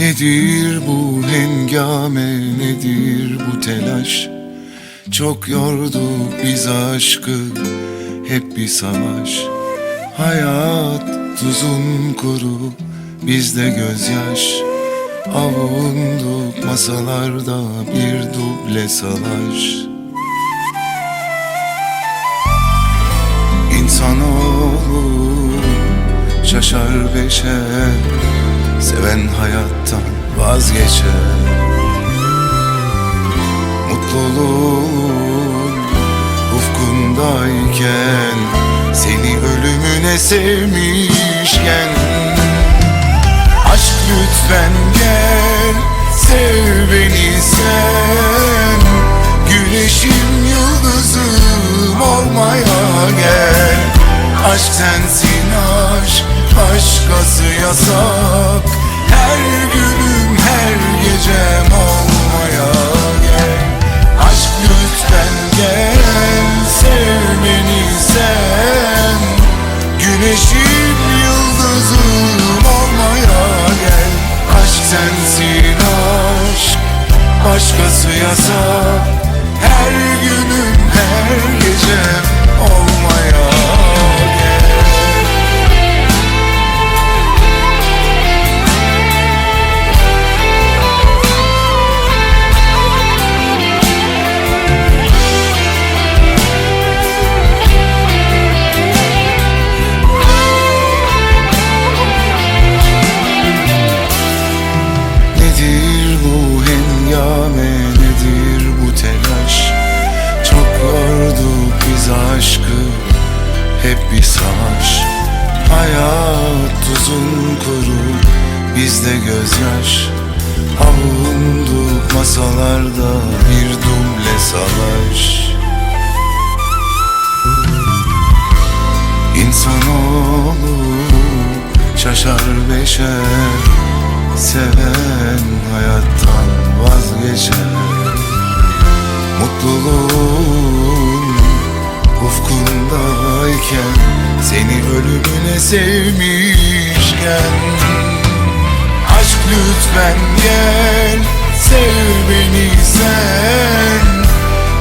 Nedir bu hengame nedir bu telaş? Çok yordu biz aşkı hep bir savaş. Hayat tuzun kuru bizde gözyaş. Avunduk masalarda bir duble salaş. İnsanoğlu şaşar beşer Seven hayattan vazgeçer. Mutluluğun ufkundayken Seni ölümüne sevmişken. Aşk lütfen gel Sev beni sen. Güneşim yıldızım olmaya gel. Aşk sensin aşk Başkası yasak. Her beşer Seven hayattan vazgeçer Mutluluğun ufkundayken Seni ölümüne sevmişken. Aşk lütfen gel Sev beni sen.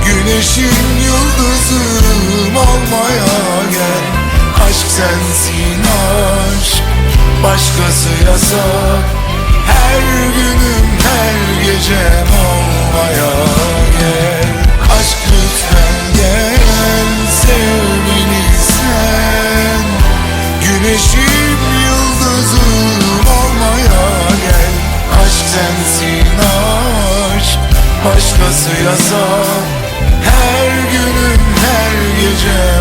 Güneşin yıldızım olmaya gel. Aşk sensin aşk Başkası yasak Her günüm her gecem olmaya gel Aşk lütfen gel Sev beni sen. Güneşim yıldızım olmaya gel Aşk sensin aşk Başkası yasak Her günüm her gecem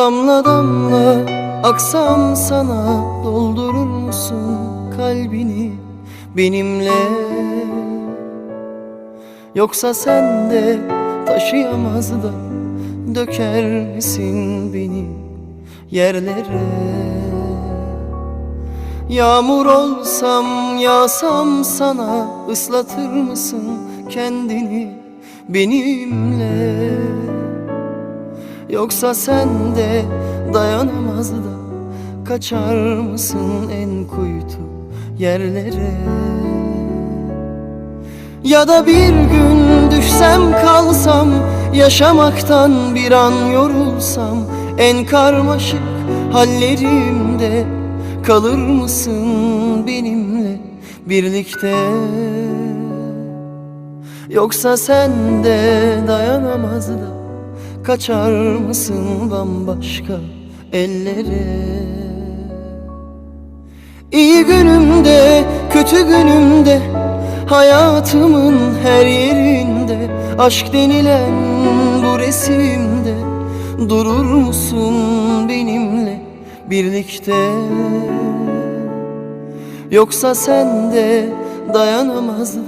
Damla damla aksam sana doldurur musun kalbini benimle? Yoksa sen de taşıyamaz da döker misin beni yerlere? Yağmur olsam yağsam sana ıslatır mısın kendini benimle Yoksa sen de dayanamaz da Kaçar mısın en kuytu yerlere? Ya da bir gün düşsem kalsam Yaşamaktan bir an yorulsam En karmaşık hallerimde Kalır mısın benimle birlikte? Yoksa sen de dayanamaz da Kaçar mısın bambaşka ellere? İyi günümde, kötü günümde Hayatımın her yerinde Aşk denilen bu resimde Durur musun benimle birlikte? Yoksa sen de dayanamaz da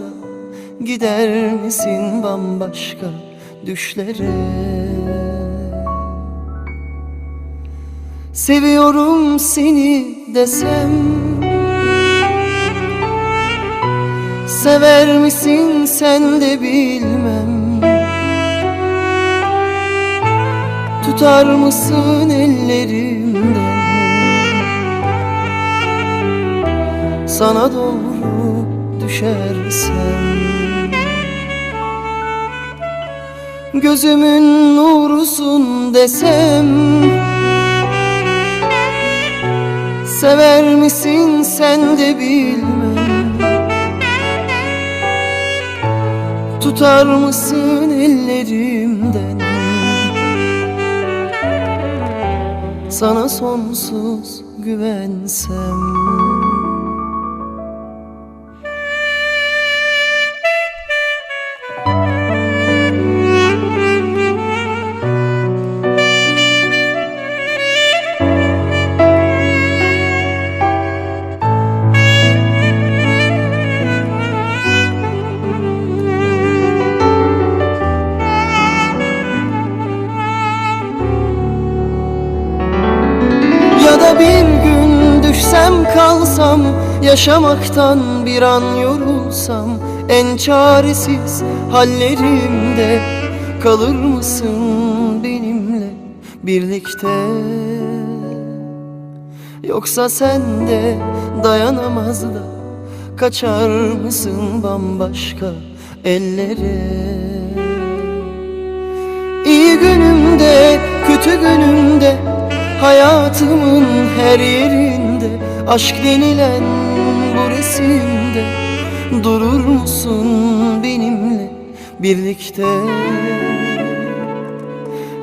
Gider misin bambaşka düşlere Seviyorum seni desem. Sever misin sen de bilmem. Tutar mısın ellerimden? Sana doğru düşersem. Gözümün nurusun desem Sever misin sen de bilmem. Tutar mısın ellerimden? Sana sonsuz güvensem Yaşamaktan bir an yorulsam En çaresiz hallerimde Kalır mısın benimle birlikte? Yoksa sen de dayanamaz da Kaçar mısın bambaşka ellere? İyi günümde, kötü günümde Hayatımın her yerinde Aşk denilen bu resimde Durur musun benimle birlikte?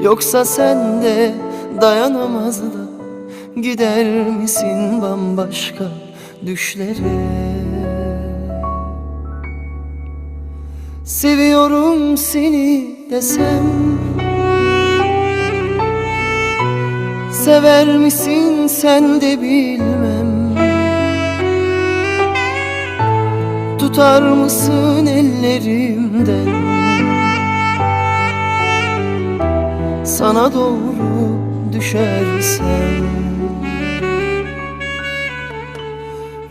Yoksa sen de dayanamaz da Gider misin bambaşka düşlere? Seviyorum seni desem Sever misin sen de bilmem Tutar mısın ellerimden? Sana doğru düşersem.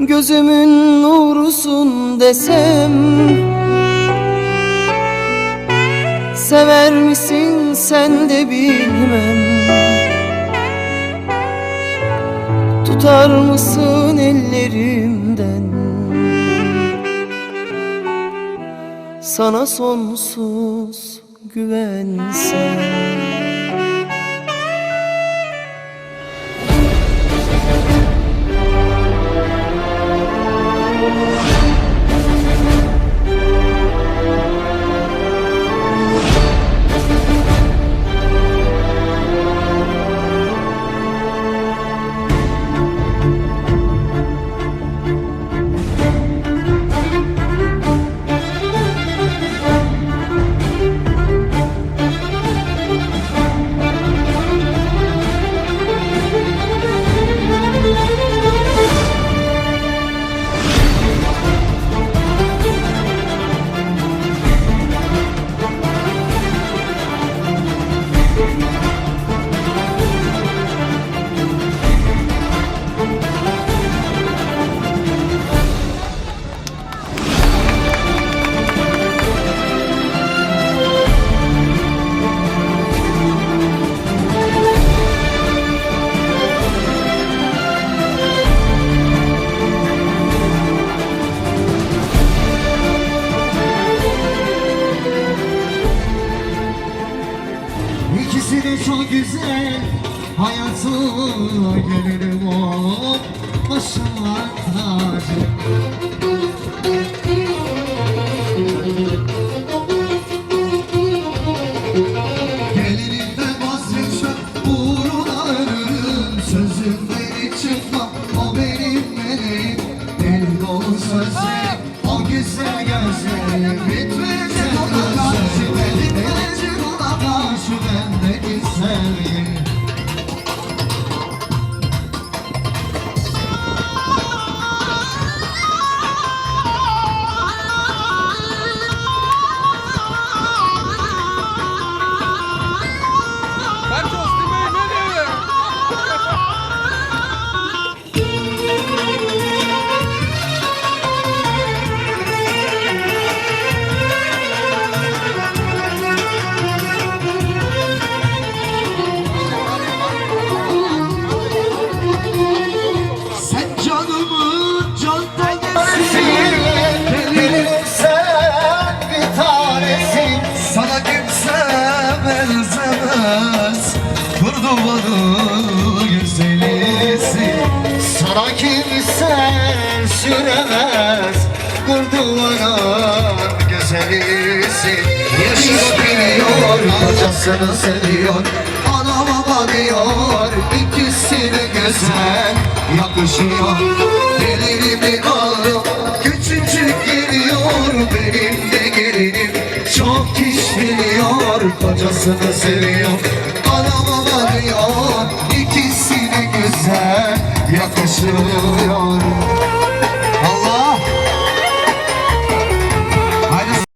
Gözümün nurusun desem. Sever misin sen de bilmem. Tutar mısın ellerimden Sana sonsuz güvensem Kurdumanın güzelisin Yaşını biliyor, kocasını seviyor Ana baba diyor, ikisini güzel yakışıyor. Gelirimi aldım, küçücük geliyor. Benim de gelinim çok iş biliyor Kocasını seviyor, ana baba diyor İkisini güzel yakışıyor